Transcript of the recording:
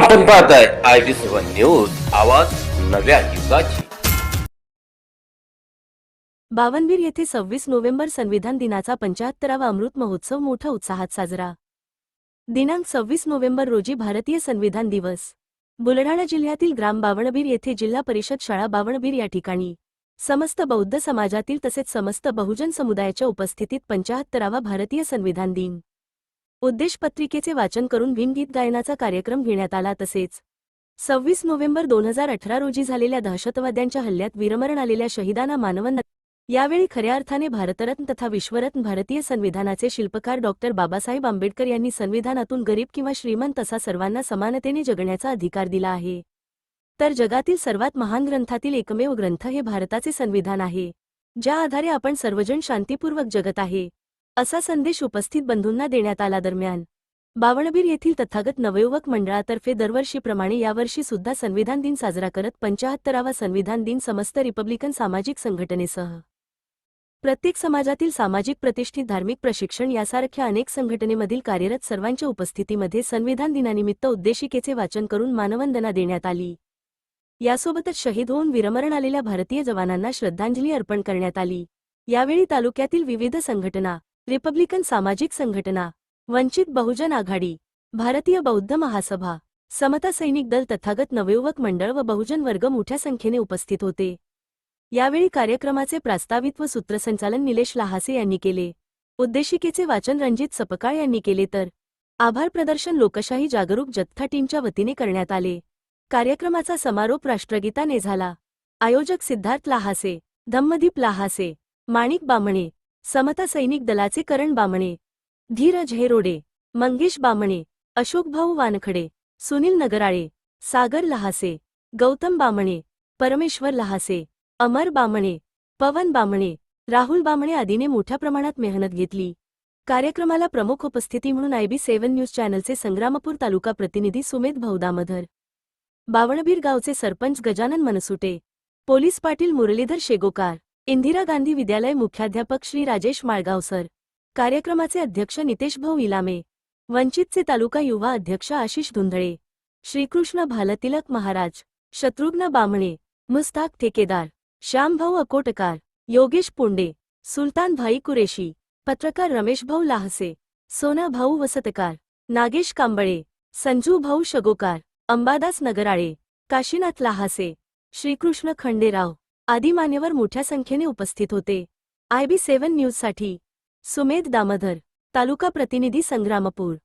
आपण पाहताय I B seven news आवाज नव्या युगाची. बावनबीर येथे सव्वीस नोव्हेंबर संविधान दिनाचा पंचाहत्तरावा अमृत महोत्सव मोठ्या उत्साहात साजरा. दिनांक सव्वीस नोव्हेंबर रोजी भारतीय संविधान दिवस. बुलढाणा जिल्ह्यातील ग्राम बावणबीर येथे जिल्हा परिषद शाळा बावणबीर या ठिकाणी. समस्त बौद्ध समाजातील तसेच समस्त बहुजन समुदायाच्या उपस्थितीत पंचाहत्तरावा भारतीय संविधान दिन. उद्देशपत्रिकेचे वाचन करून भीमगीत गायनाचा कार्यक्रम घेण्यात आला तसेच सव्वीस नोव्हेंबर दोन हजार अठरा रोजी झालेल्या दहशतवाद्यांच्या हल्ल्यात वीरमरण आलेल्या शहीदांना मानवंदना. यावेळी खऱ्या अर्थाने भारतरत्न तथा विश्वरत्न भारतीय संविधानाचे शिल्पकार डॉक्टर बाबासाहेब आंबेडकर यांनी संविधानातून गरीब किंवा श्रीमंत असा सर्वांना समानतेने जगण्याचा अधिकार दिला आहे. तर जगातील सर्वात महान ग्रंथातील एकमेव ग्रंथ हे भारताचे संविधान आहे. ज्या आधारे आपण सर्वजण शांतीपूर्वक जगत आहे. असा संदेश उपस्थित बंधूंना देण्यात आला दरम्यान. बावणबीर येथील तथागत नवयुवक मंडळातर्फे दरवर्षीप्रमाणे यावर्षी सुद्धा संविधान दिन साजरा करत पंचाहत्तरावा संविधान दिन समस्त रिपब्लिकन सामाजिक संघटनेसह. प्रत्येक समाजातील सामाजिक प्रतिष्ठित धार्मिक प्रशिक्षण यासारख्या अनेक संघटनेमधील कार्यरत सर्वांच्या उपस्थितीमध्ये संविधान दिनानिमित्त उद्देशिकेचे वाचन करून मानवंदना देण्यात आली. यासोबतच शहीद होऊन विरमरण आलेल्या भारतीय जवानांना श्रद्धांजली अर्पण करण्यात आली. यावेळी तालुक्यातील विविध संघटना रिपब्लिकन सामाजिक संघटना वंचित बहुजन आघाडी भारतीय बौद्ध महासभा समता सैनिक दल तथागत नवयुवक मंडळ व बहुजन वर्ग मोठ्या संख्येने उपस्थित होते. यावेळी कार्यक्रमाचे प्रास्तावित व सूत्रसंचालन निलेश लहासे यांनी केले. उद्देशिकेचे वाचन रणजित सपकाळ यांनी केले तर आभार प्रदर्शन लोकशाही जागरूक जत्था टीमच्या वतीने करण्यात आले. कार्यक्रमाचा समारोप राष्ट्रगीताने झाला. आयोजक सिद्धार्थ लाहासे धम्मदीप लाहासे माणिक बामणे समता सैनिक दलाचे करण बामणे धीरज हेरोडे मंगेश बामणे अशोकभाऊ वानखडे सुनील नगराळे सागर लहासे गौतम बामणे परमेश्वर लहासे अमर बामणे पवन बामणे राहुल बामणे आदीने मोठ्या प्रमाणात मेहनत घेतली. कार्यक्रमाला प्रमुख उपस्थिती म्हणून आयबी सेव्हन न्यूज चॅनलचे संग्रामपूर तालुका प्रतिनिधी सुमेध भाऊ बावणबीर गावचे सरपंच गजानन मनसुटे पोलीस पाटील मुरलीधर शेगोकार इंदिरा गांधी विद्यालय मुख्याध्यापक श्री राजेश माळगावसर. कार्यक्रमाचे अध्यक्ष नितेश भाऊ इलामे. वंचितचे तालुका युवा अध्यक्ष आशिष धुंधळे. श्रीकृष्ण भालतिलक महाराज. शत्रुघ्न बामणे. मुस्ताक ठेकेदार. श्यामभाऊ अकोटकार. योगेश पुंडे. सुलतान भाई कुरेशी. पत्रकार रमेश भाऊ लाहसे. सोना भाऊ वसतकार. नागेश कांबळे. संजू भाऊ शगोकार. अंबादास नगराळे. काशीनाथ लाहासे. श्रीकृष्ण खंडेराव. आदी मान्यवर मोठ्या संख्येने उपस्थित होते. आयबी सेव्हन न्यूजसाठी सुमेध दामधर तालुका प्रतिनिधी संग्रामपूर.